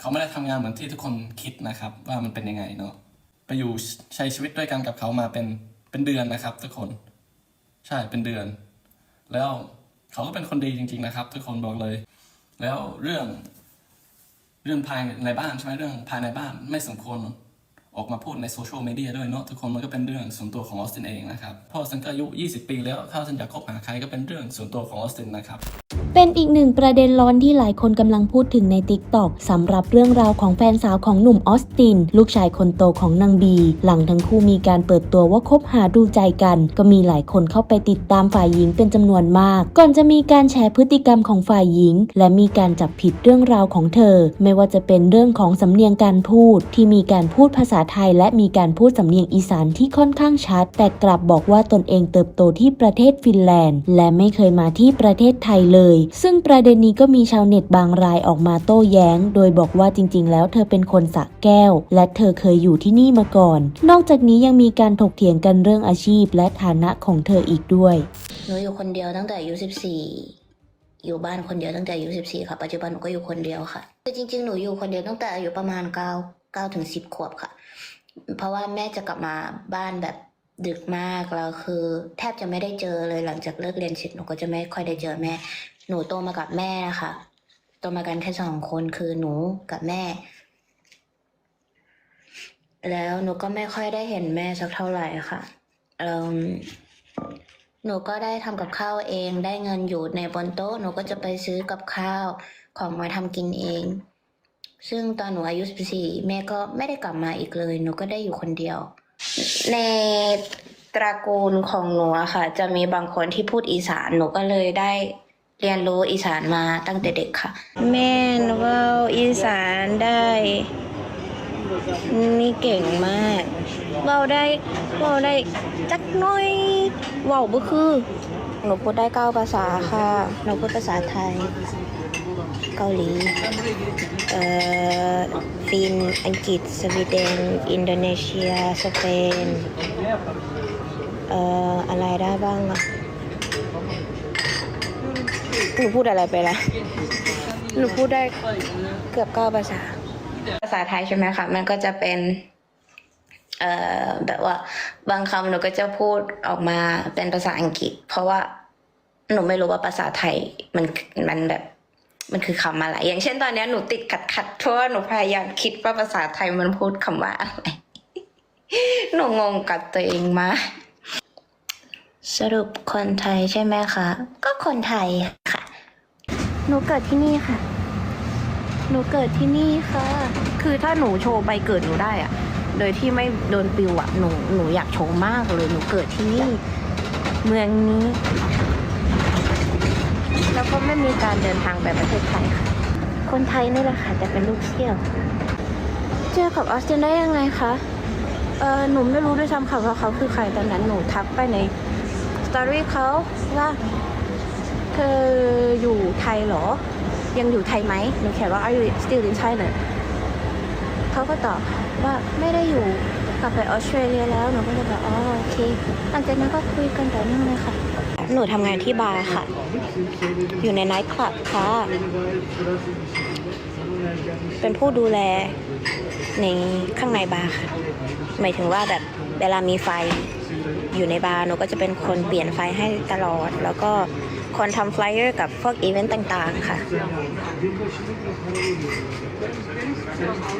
เขาไม่ได้ทำงานเหมือนที่ทุกคนคิดนะครับ ว่ามันเป็นยังไงเนาะไปอยู่ใช้ชีวิตด้วยกันกับเขามาเป็นเป็นเดือนนะครับ ทุกคน ใช่เป็นเดือน แล้วเขาก็เป็นคนดีจริง ๆนะครับ ทุกคนบอกเลย แล้วเรื่อง เรื่องภายในบ้านใช่ไหมเรื่องภายในบ้านไม่สมควร ออกมาพูดในโซเชียลมีเดียด้วยเนาะทุกคนมันก็เป็นเรื่องส่วนตัวของออสตินเองนะครับพราะฉันก็อายุ 20 ปีแล้วถ้าฉันอยากคบหาใครก็เป็นเรื่องส่วนตัวของออสตินนะครับเป็นอีกหนึ่งประเด็นร้อนที่หลายคนกำลังพูดถึงใน t ิ k t o k สำหรับเรื่องราวของแฟนสาวของหนุ่มออสติน ลูกชายคนโตของนางบี หลังทั้งคู่มีการเปิดตัวว่าคบหาดูใจกัน ก็มีหลายคนเข้าไปติดตามฝ่ายหญิงเป็นจำนวนมาก ก่อนจะมีการแชร์พฤติกรรมของฝ่ายหญิง และมีการจับผิดเรื่องราวของเธอ ไม่ว่าจะเป็นเรื่องของสำเนียงการพูดที่มีการพูดภาษาไทยและมีการพูดสำเนียงอีสานที่ค่อนข้างชัด แต่กลับบอกว่าตนเองเติบโตที่ประเทศฟินแลนด์ และไม่เคยมาที่ประเทศไทยเลย ซึ่งประเด็นนี้ก็มีชาวเน็ตบางรายออกมาโต้แย้ง โดยบอกว่าจริง ๆ แล้วเธอเป็นคนสะแก้ว และเธอเคยอยู่ที่นี่มาก่อน นอกจากนี้ยังมีการถกเถียงกันเรื่องอาชีพ และฐานะของเธออีกด้วยหนูอยู่คนเดียวตั้งแต่อายุสิบสี่อยู่บ้านคนเดียวตั้งแต่อายุสิบสี่ค่ะ ปัจจุบันหนูก็อยู่คนเดียวค่ะแต่จริงๆ หนูอยู่คนเดียวตั้งแต่อายุประมาณเก้าเก้าถึงสิบขวบค่ะ เพราะว่าแม่จะกลับมาบ้านแบบดึกมากแล้วคือ แทบจะไม่ได้เจอเลยหลังจากเลิกเรียนเสร็จหนูก็จะไม่ค่อยได้เจอแม่ หนูโตมากับแม่นะคะโตมากันแค่สองคนคือหนูกับแม่ แล้วหนูก็ไม่ค่อยได้เห็นแม่สักเท่าไหร่ค่ะเอิ่มหนูก็ได้ทำกับข้าวเองได้เงินอยู่ในบนโต๊ะหนูก็จะไปซื้อกับข้าวของมาทำกินเอง ซึ่งตอนหนูอายุ14แม่ก็ไม่ได้กลับมาอีกเลย หนูก็ได้อยู่คนเดียว ในตระกูลของหนูอะค่ะ จะมีบางคนที่พูดอีสานหนูก็เลยได้เรียนรู้อีสานมาตั้งแต่เด็กค่ะ แม่นว่าอีสานได้นี่เก่งมากเว้าได้เว้าได้จักน้อยเว้าบ่คือ หนูพูดได้เก้าภาษาค่ะ หนูพูดภาษาไทย เกาหลีเอ่อฟินอังกฤษสวีเดน อินโดนีเซีย สเปนเอ่ออะไรได้บ้างอะหนูพูดอะไรไปละหนูพูดได้เกือบเก้าภาษา ภาษาไทยใช่ไหมคะ มันก็จะเป็น เอ่อ แบบว่า บางคำหนูก็จะพูดออกมาเป็นภาษาอังกฤษ เพราะว่าหนูไม่รู้ว่าภาษาไทยมันมันแบบ มันคือคำอะไร อย่างเช่นตอนเนี้ยหนูติดขัดขัดๆเพราะว่าหนูพยายามคิดว่าภาษาไทยมันพูดคำว่าอะไรหนูงงกับตัวเองมากสรุปคนไทยใช่ไหมคะ ก็คนไทยค่ะ หนูเกิดที่นี่ค่ะ หนูเกิดที่นี่ค่ะ คือถ้าหนูโชว์ใบเกิดหนูได้อะโดยที่ไม่โดนปิวอะหนู หนูอยากโชว์มากเลย หนูเกิดที่นี่ เมืองนี้ แล้วก็ไม่มีการเดินทางไปประเทศไทยค่ะ คนไทยนี่แหละค่ะจะเป็นลูกเที่ยว เจอกับออสตินได้ยังไงคะ เออหนูไม่รู้ด้วยซ้ำค่ะว่าเขาคือใครตอนนั้นหนูทักไปในสตอรี่เขาว่าเธออยู่ไทยเหรอ ยังอยู่ไทยไหมหนูเขียนว่า are you still in Thailand เขาก็ตอบว่าไม่ได้อยู่กลับไปออสเตรเลียแล้วหนูก็เลยบอกอ๋อโอเคหลังจากนั้นก็คุยกันต่อเนื่องเลยค่ะ หนูทำงานที่บาร์ค่ะ อยู่ในไนท์คลับค่ะ เป็นผู้ดูแลในข้างในบาร์ค่ะ หมายถึงว่าแบบเวลามีไฟอยู่ในบาร์หนูก็จะเป็นคนเปลี่ยนไฟให้ตลอด แล้วก็คนทำไฟลเออร์กับพวกอีเวนต์ต่างๆ ค่ะ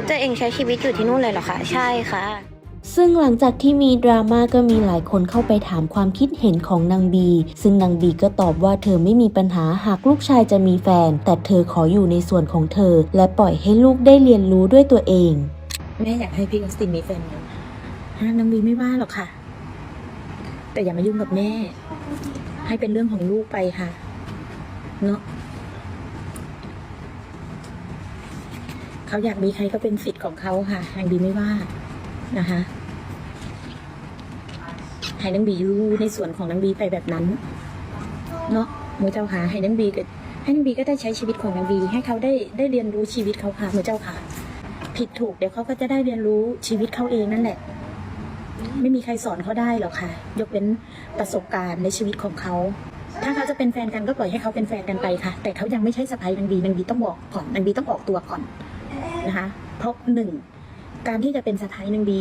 เจะเองใช้ชีวิตอยู่ที่นู่นเลยเหรอคะ ใช่ค่ะ ซึ่งหลังจากที่มีดราม่าก็มีหลายคนเข้าไปถามความคิดเห็นของนางบี ซึ่งนางบีก็ตอบว่าเธอไม่มีปัญหาหากลูกชายจะมีแฟน แต่เธอขออยู่ในส่วนของเธอ และปล่อยให้ลูกได้เรียนรู้ด้วยตัวเอง แม่อยากให้พี่ออสตินมีแฟนไหมฮะนางบีไม่ว่าหรอกค่ะ แต่อย่ามายุ่งกับแม่ ให้เป็นเรื่องของลูกไปค่ะเนาะเขาอยากมีใครก็เป็นสิทธิ์ของเขาค่ะนางบีไม่ว่า นะคะให้นางบีรู้ในส่วนของนางบีไปแบบนั้นเนาะหมูเจ้าค่ะให้นางบีก็ให้นางบีก็ได้ใช้ชีวิตของนางบี ให้เขาได้ได้เรียนรู้ชีวิตเขาค่ะหมูเจ้าค่ะ ผิดถูกเดี๋ยวเขาก็จะได้เรียนรู้ชีวิตเขาเองนั่นแหละ ไม่มีใครสอนเขาได้หรอกค่ะ ยกเว้นประสบการณ์ในชีวิตของเขาถ้าเขาจะเป็นแฟนกันก็ปล่อยให้เขาเป็นแฟนกันไปค่ะ แต่เขายังไม่ใช่สะพ้ายนางบีนางบีต้องบอกก่อนนางบีต้องออกตัวก่อนนะคะเพราะหนึ่ง การที่จะเป็นสะพ้ายนางบี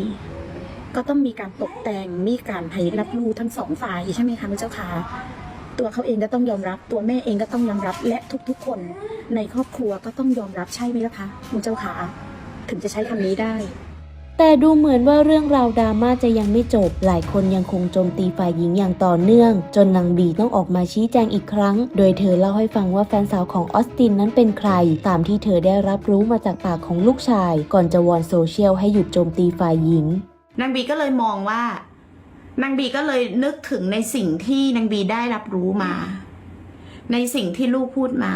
ก็ต้องมีการตกแต่งมีการให้รับรู้ทั้งสองฝ่ายใช่ไหมคะพระเจ้าค่ะตัวเขาเองก็ต้องยอมรับ ตัวแม่เองก็ต้องยอมรับ และทุกๆ คนในครอบครัวก็ต้องยอมรับใช่ไหมล่ะคะพระเจ้าค่ะถึงจะใช้คำนี้ได้ แต่ดูเหมือนว่าเรื่องราวดราม่าจะยังไม่จบ หลายคนยังคงโจมตีฝ่ายหญิงอย่างต่อเนื่อง จนนางบีต้องออกมาชี้แจงอีกครั้ง โดยเธอเล่าให้ฟังว่าแฟนสาวของออสตินนั้นเป็นใคร ตามที่เธอได้รับรู้มาจากปากของลูกชาย ก่อนจะวอนโซเชียลให้หยุดโจมตีฝ่ายหญิง นางบีก็เลยมองว่านางบีก็เลยนึกถึงในสิ่งที่นางบีได้รับรู้มา ในสิ่งที่ลูกพูดมา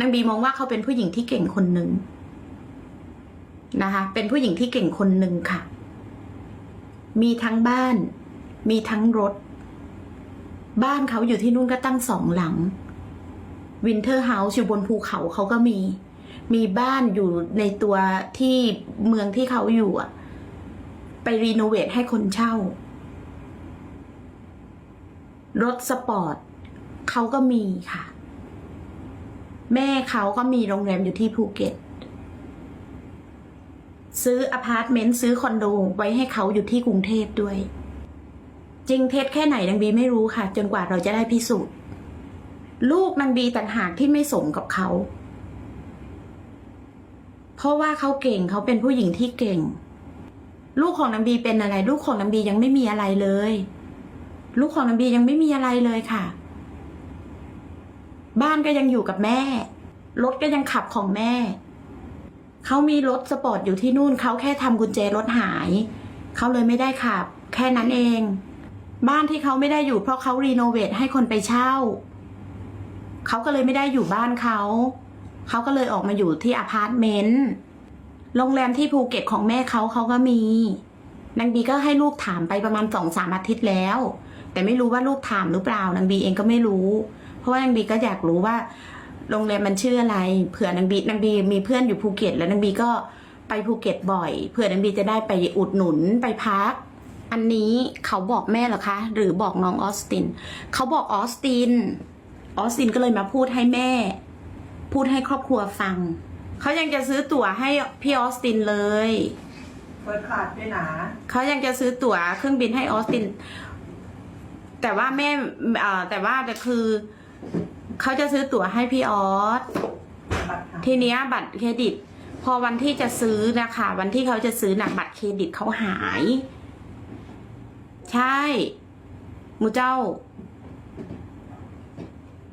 นางบีมองว่าเขาเป็นผู้หญิงที่เก่งคนหนึ่ง นะคะ เป็นผู้หญิงที่เก่งคนหนึ่งค่ะ มีทั้งบ้าน มีทั้งรถ บ้านเขาอยู่ที่นู่นก็ตั้งสองหลัง วินเทอร์เฮาส์อยู่บนภูเขาเขาก็มี มีบ้านอยู่ในตัวที่เมืองที่เขาอยู่อะไปรีโนเวทให้คนเช่า รถสปอร์ตเขาก็มีค่ะ แม่เขาก็มีโรงแรมอยู่ที่ภูเก็ต ซื้ออพาร์ตเมนต์ซื้อคอนโดไว้ให้เขาอยู่ที่กรุงเทพด้วย จริงเท็จแค่ไหนนางบีไม่รู้ค่ะ จนกว่าเราจะได้พิสูจน์ ลูกนางบีต่างหากที่ไม่สมกับเขา เพราะว่าเขาเก่งเขาเป็นผู้หญิงที่เก่ง ลูกของนางบีเป็นอะไร ลูกของนางบียังไม่มีอะไรเลย ลูกของนางบียังไม่มีอะไรเลยค่ะ บ้านก็ยังอยู่กับแม่รถก็ยังขับของแม่ เขามีรถสปอร์ตอยู่ที่นู่นเขาแค่ทำกุญแจรถหาย เขาเลยไม่ได้ขับ แค่นั้นเอง บ้านที่เขาไม่ได้อยู่เพราะเขารีโนเวทให้คนไปเช่า เขาก็เลยไม่ได้อยู่บ้านเขา เขาก็เลยออกมาอยู่ที่อพาร์ตเมนต์ โรงแรมที่ภูเก็ตของแม่เขาเขาก็มีนางบีก็ให้ลูกถามไปประมาณสองสามอาทิตย์แล้ว แต่ไม่รู้ว่าลูกถามหรือเปล่านางบีเองก็ไม่รู้ เพราะว่านางบีก็อยากรู้ว่า โรงแรมมันชื่ออะไร เผื่อนางบีนางบีมีเพื่อนอยู่ภูเก็ต แล้วนางบีก็ไปภูเก็ตบ่อย เผื่อนางบีจะได้ไปอุดหนุนไปพัก อันนี้เขาบอกแม่เหรอคะ หรือบอกน้องออสติน เขาบอกออสติน ออสตินก็เลยมาพูดให้แม่ พูดให้ครอบครัวฟัง เขายังจะซื้อตั๋วให้พี่ออสตินเลยเปิดขาดด้วยนะเขายังจะซื้อตั๋วเครื่องบินให้ออสติน แต่ว่าแม่เอ่อแต่ว่าแต่คือ เขาจะซื้อตั๋วให้พี่ออสบัตรหายทีเนี้ยบัตรเครดิต พอวันที่จะซื้อนะคะ วันที่เขาจะซื้อนะบัตรเครดิตเขาหาย ใช่หมูเจ้า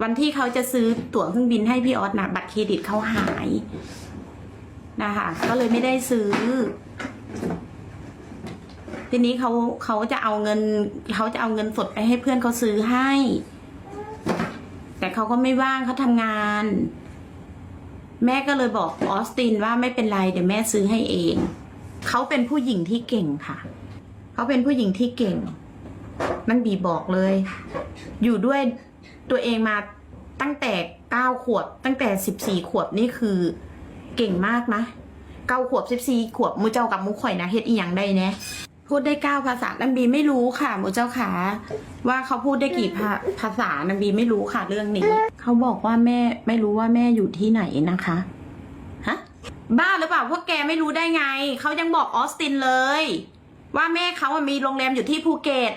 วันที่เขาจะซื้อตั๋วเครื่องบินให้พี่ออสนะบัตรเครดิตเขาหายนะคะ ก็เลยไม่ได้ซื้อ ทีนี้เขาเขาจะเอาเงินเขาจะเอาเงินสดไปให้เพื่อนเขาซื้อให้ แต่เขาก็ไม่ว่างเขาทำงาน แม่ก็เลยบอกออสตินว่าไม่เป็นไรเดี๋ยวแม่ซื้อให้เอง เขาเป็นผู้หญิงที่เก่งค่ะ เขาเป็นผู้หญิงที่เก่ง มันบีบอกเลย อยู่ด้วยตัวเองมาตั้งแต่เก้าขวบ ตั้งแต่สิบสี่ขวบนี่คือเก่งมากนะเก้าขวบสิบสี่ขวบมูเจ้ากับมูข่อยนะเฮ็ดอีหยังได้แนะ พูดได้เก้าภาษานันบีไม่รู้ค่ะมูเจ้าขาว่าเขาพูดได้กี่ภาภาษานันบีไม่รู้ค่ะเรื่องนี้ เขาบอกว่าแม่ไม่รู้ว่าแม่อยู่ที่ไหนนะคะฮะบ้าหรือเปล่าพวกแกไม่รู้ได้ไง เขายังบอกออสตินเลย ว่าแม่เขาอะมีโรงแรมอยู่ที่ภูเก็ต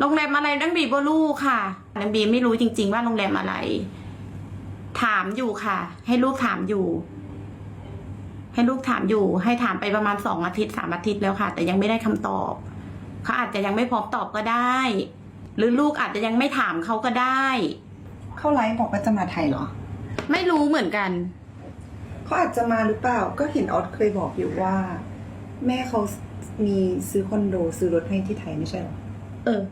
โรงแรมอะไรนังบีบลูค่ะนังบีไม่รู้จริง ๆ ว่าโรงแรมอะไร ถามอยู่ค่ะ ให้ลูกถามอยู่ ให้ลูกถามอยู่ ให้ถามไปประมาณสองอาทิตย์สามอาทิตย์แล้วค่ะ แต่ยังไม่ได้คำตอบเขาอาจจะยังไม่พร้อมตอบก็ได้ หรือลูกอาจจะยังไม่ถามเขาก็ได้ เข้าไลฟ์บอกว่าจะมาไทยเหรอ ไม่รู้เหมือนกันเขาอาจจะมาหรือเปล่า ก็เห็นออสเคยบอกอยู่ว่า แม่เขามีซื้อคอนโดซื้อรถให้ที่ไทยไม่ใช่เหรอเออ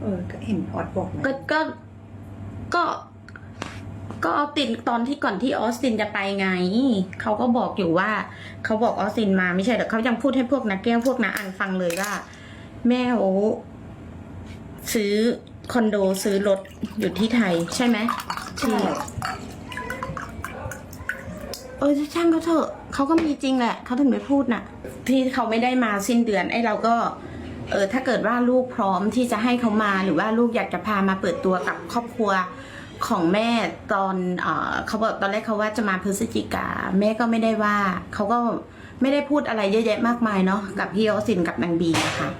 เออ ก็เห็นออสบอกนะก็ก็ก็ ก็ออสตินตอนที่ก่อนที่ออสตินจะไปไง เขาก็บอกอยู่ว่า เขาบอกออสตินมาไม่ใช่เหรอเขายังพูดให้พวกนักแก้วพวกนักอ่านฟังเลยว่า แม่เขาซื้อคอนโดซื้อรถอยู่ที่ไทยใช่ไหมใช่เออช่างเขาเถอะเขาก็มีจริงแหละเขาถึงไม่พูดน่ะ ที่เขาไม่ได้มาสิ้นเดือนไอ้เราก็ เออถ้าเกิดว่าลูกพร้อมที่จะให้เขามาหรือว่าลูกอยากจะพามาเปิดตัวกับครอบครัว ของแม่ตอนเออเขาบอกตอนแรกเขาว่าจะมาพฤศจิกาแม่ก็ไม่ได้ว่าเขาก็ไม่ได้พูดอะไรเยอะแยะมากมายเนาะกับพี่ออสินกับนางบีอะค่ะ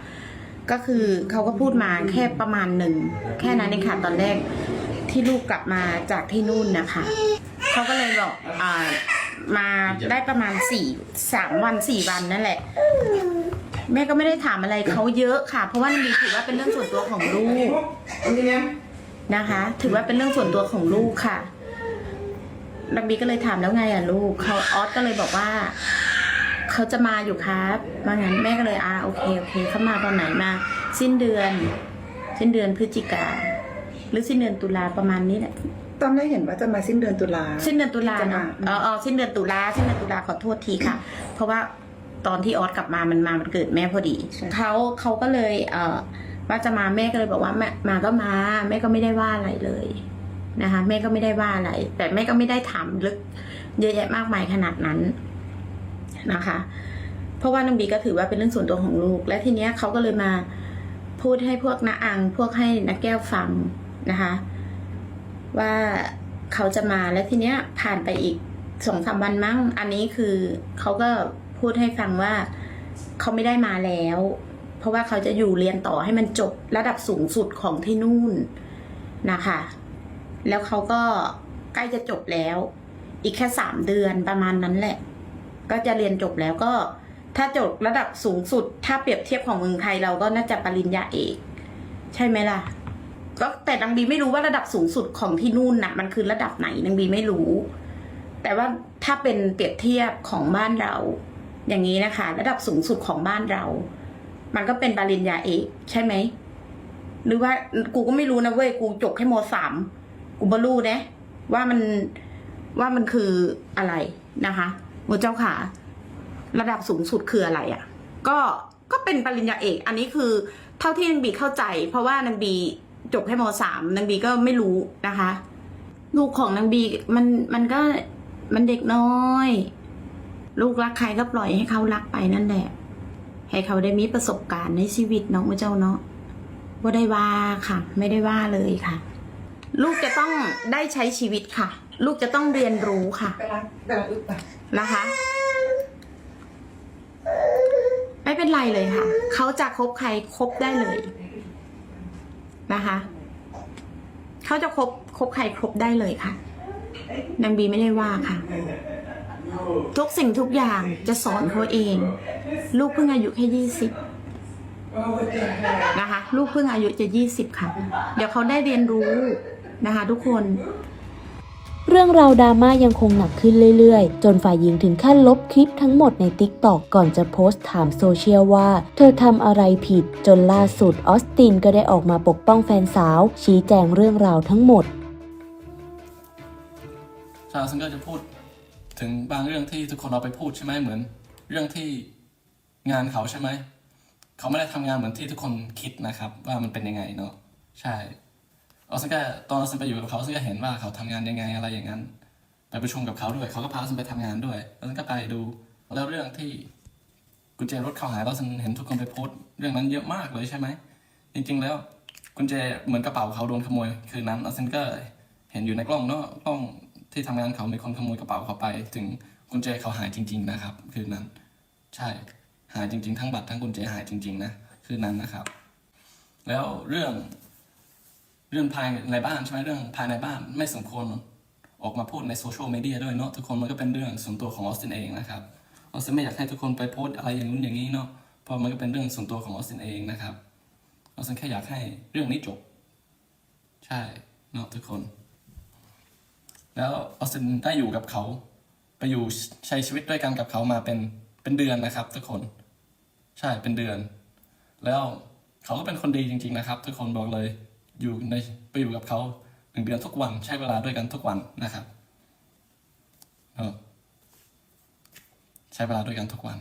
ก็คือเขาก็พูดมาแค่ประมาณหนึ่งแค่นั้นเองค่ะตอนแรกที่ลูกกลับมาจากที่นู่นนะคะเขาก็เลยบอกอ่ามาได้ประมาณสี่สามวันสี่วันนั่นแหละ แม่ก็ไม่ได้ถามอะไรเขาเยอะค่ะ เพราะว่านางบีถือว่าเป็นเรื่องส่วนตัวของลูกนะคะ ถือว่าเป็นเรื่องส่วนตัวของลูกค่ะนางบีก็เลยถามแล้วไงอะลูกเขาออสก็เลยบอกว่าเขาจะมาอยู่ครับว่างั้นแม่ก็เลยอ่าโอเคโอเคเขามาตอนไหนมา สิ้นเดือน สิ้นเดือนพฤศจิกาหรือสิ้นเดือนตุลาประมาณนี้แหละตอนแรกเห็นว่าจะมาสิ้นเดือนตุลาสิ้นเดือนตุลาจะมาเนาะเออเออสิ้นเดือนตุลาสิ้นเดือนตุลาขอโทษทีค่ะ เพราะว่าตอนที่ออสกลับมามันมามันเกิดแม่พอดีใช่เขาเขาก็เลย เออ ว่าจะมาแม่ก็เลยบอกว่าแม่มาก็มาแม่ก็ไม่ได้ว่าอะไรเลยนะคะแม่ก็ไม่ได้ว่าอะไร แต่แม่ก็ไม่ได้ถามลึกเยอะแยะมากมายขนาดนั้นนะคะ เพราะว่าน้องบีก็ถือว่าเป็นเรื่องส่วนตัวของลูก และทีเนี้ยเขาก็เลยมาพูดให้พวกนาอังพวกให้นักแก้วฟังนะคะ ว่าเขาจะมาแล้วทีเนี้ยผ่านไปอีกสองสามวันมั้ง อันนี้คือเขาก็พูดให้ฟังว่าเขาไม่ได้มาแล้ว เพราะว่าเขาจะอยู่เรียนต่อให้มันจบระดับสูงสุดของที่นู่นนะคะ แล้วเขาก็ใกล้จะจบแล้ว อีกแค่สามเดือนประมาณนั้นแหละ ก็จะเรียนจบแล้วก็ ถ้าจบระดับสูงสุด ถ้าเปรียบเทียบของเมืองไทยเราก็น่าจะปริญญาเอก ใช่ไหมล่ะ ก็แต่นางบีไม่รู้ว่าระดับสูงสุดของที่นู่นน่ะ มันคือระดับไหนนางบีไม่รู้ แต่ว่าถ้าเป็นเปรียบเทียบของบ้านเรา อย่างนี้นะคะ ระดับสูงสุดของบ้านเรา มันก็เป็นปริญญาเอกใช่ไหม หรือว่ากูก็ไม่รู้นะเว้ยกูจบแค่มสามกูบรู้นะว่ามันว่ามันคืออะไรนะคะหมูเจ้าขาระดับสูงสุดคืออะไรอะ่ะ ก็ก็เป็นปริญญาเอก อันนี้คือเท่าที่นางบีเข้าใจ เพราะว่านางบีจบแค่มสามนางบีก็ไม่รู้นะคะ ลูกของนางบีมันมันก็มันเด็กน้อย ลูกรักใครก็ปล่อยให้เขารักไปนั่นแหละ ให้เขาได้มีประสบการณ์ในชีวิตเน้องเจ้าเนาะว่าได้ว่าค่ะ ไม่ได้ว่าเลยค่ะ ลูกจะต้องได้ใช้ชีวิตค่ะ ลูกจะต้องเรียนรู้ค่ะไปรักไปรักอึบไปนะคะ ไม่เป็นไรเลยค่ะ เขาจะคบใครคบได้เลยนะคะ เขาจะคบคบใครคบได้เลยค่ะนางบีไม่ได้ว่าค่ะ ทุกสิ่งทุกอย่างจะสอนเขาเอง ลูกเพิ่งอายุแค่ยี่สิบนะคะ ลูกเพิ่งอายุจะยี่สิบค่ะ เดี๋ยวเขาได้เรียนรู้นะคะทุกคน เรื่องราวดราม่ายังคงหนักขึ้นเรื่อยๆ จนฝ่ายหญิงถึงขั้นลบคลิปทั้งหมดใน TikTok ก่อนจะโพสต์ถามโซเชียลว่า เธอทำอะไรผิด จนล่าสุดออสตินก็ได้ออกมาปกป้องแฟนสาว ชี้แจงเรื่องราวทั้งหมดชาวซึ่งก็จะพูด ถึงบางเรื่องที่ทุกคนเราไปพูดใช่ไหมเหมือน เรื่องที่งานเขาใช่ไหมเขาไม่ได้ทำงานเหมือนที่ทุกคนคิดนะครับ ว่ามันเป็นยังไงเนาะใช่ออสก็ตอนออสไปอยู่กับเขาซึ่งก็เห็นว่าเขาทำงานยังไงอะไรอย่างนั้นไปประชุมกับเขาด้วยเขาก็พาออสไปทำงานด้วยแล้วก็ไปดูแล้วเรื่องที่กุญแจรถเขาหายเราเห็นทุกคนไปโพสต์เรื่องนั้นเยอะมากเลยใช่ไหมจริง ๆ แล้วกุญแจเหมือนกระเป๋าเขาโดนขโมยคืนนั้นออสก็เห็นอยู่ในกล้องเนาะกล้อง ที่ทำงานเขามีคนขโมยกระเป๋าเขาไป ถึงกุญแจเขาหายจริง ๆ นะครับ คืนนั้น ใช่หายจริง ๆ ทั้งบัตรทั้งกุญแจหายจริง ๆ นะคืนนั้นนะครับ แล้วเรื่อง เรื่องภายในบ้านใช่ไหมเรื่องภายในบ้านไม่สมควรออกมาพูดในโซเชียลมีเดียด้วยเนาะทุกคนมันก็เป็นเรื่องส่วนตัวของออสตินเองนะครับออสตินไม่อยากให้ทุกคนไปโพสอะไรอย่างนู้นอย่างนี้เนาะเพราะมันก็เป็นเรื่องส่วนตัวของออสตินเองนะครับออสตินแค่อยากให้เรื่องนี้จบ ใช่เนาะทุกคน แล้วออสตินได้อยู่กับเขาไปอยู่ใช้ชีวิตด้วยกันกับเขามาเป็นเป็นเดือนนะครับ ทุกคน ใช่เป็นเดือน แล้วเขาก็เป็นคนดีจริง ๆนะครับ ทุกคนบอกเลยอยู่ในไปอยู่กับเขาหนึ่งเดือนทุกวันใช้เวลาด้วยกันทุกวันนะครับเออใช้เวลาด้วยกันทุกวัน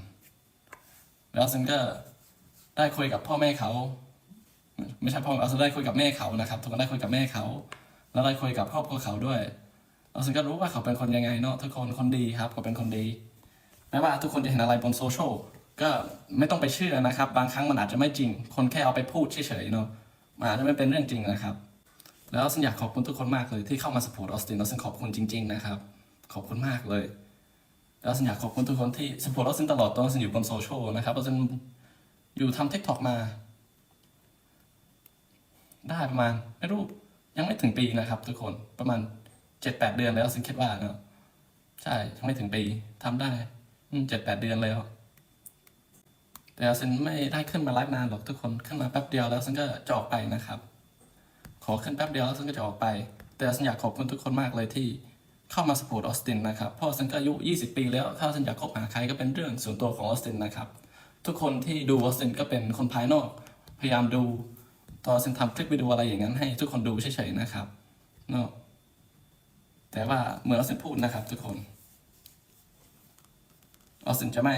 แล้วซึ่งก็ได้คุยกับพ่อแม่เขาไม่ใช่พ่อเอาได้คุยกับแม่เขานะครับทุกคนได้คุยกับแม่เขา แล้วได้คุยกับครอบครัวเขาด้วย เราซึ่งก็รู้ว่าเขาเป็นคนยังไงเนาะทุกคนคนดีครับเขาเป็นคนดีไม่ว่าทุกคนจะเห็นอะไรบนโซเชียลก็ไม่ต้องไปเชื่อนะครับ บางครั้งมันอาจจะไม่จริง คนแค่เอาไปพูดเฉยๆเนาะมันอาจจะไม่เป็นเรื่องจริงนะครับ แล้วฉันอยากขอบคุณทุกคนมากเลยที่เข้ามาสปอร์ตออสตินแล้วฉันขอบคุณจริง ๆ นะครับ ขอบคุณมากเลย แล้วฉันอยากขอบคุณทุกคนที่สปอร์ตออสตินตลอดตอนฉันอยู่บนโซเชียลนะครับแล้วฉันอยู่ทำทิกตอกมา ได้ประมาณไม่รู้ยังไม่ถึงปีนะครับ ทุกคนประมาณ จ็ดแปดเดือนแล้วฉันคิดว่าเนาะใช่ไม่ถึงปีทำได้เจ็ดแปดเดือนแล้วแต่ฉันไม่ได้ขึ้นมาไลฟ์นานหรอกทุกคนขึ้นมาแป๊บเดียวแล้วฉันก็จะออกไปนะครับ ขอขึ้นแป๊บเดียวแล้วฉันก็จะออกไป แต่ฉันอยากขอบคุณทุกคนมากเลยที่เข้ามาสปอร์ตออสตินนะครับเพราะฉันก็อายุ 20 ปีแล้วถ้าฉันอยากคบหาใครก็เป็นเรื่องส่วนตัวของออสตินนะครับทุกคนที่ดูออสตินก็เป็นคนภายนอก พยายามดูตอนฉันทำคลิปวิดีโออะไรอย่างนั้นให้ทุกคนดูเฉยๆนะครับเนาะ แต่ว่าเหมือนออสินพูดนะครับทุกคน ออสตินจะไม่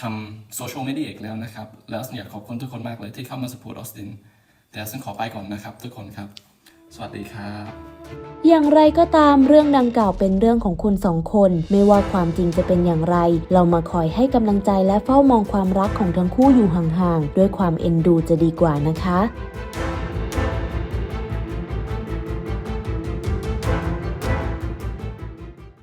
ทำโซเชียลมีเดียอีกแล้วนะครับ แล้วอยากขอบคุณทุกคนมากเลยที่เข้ามาสปอร์ตออสติน แต่ฉันขอไปก่อนนะครับ ทุกคนครับ สวัสดีครับ อย่างไรก็ตามเรื่องดังกล่าวเป็นเรื่องของคนสองคน ไม่ว่าความจริงจะเป็นอย่างไร เรามาคอยให้กำลังใจและเฝ้ามองความรักของทั้งคู่อยู่ห่างๆ ด้วยความเอ็นดูจะดีกว่านะคะ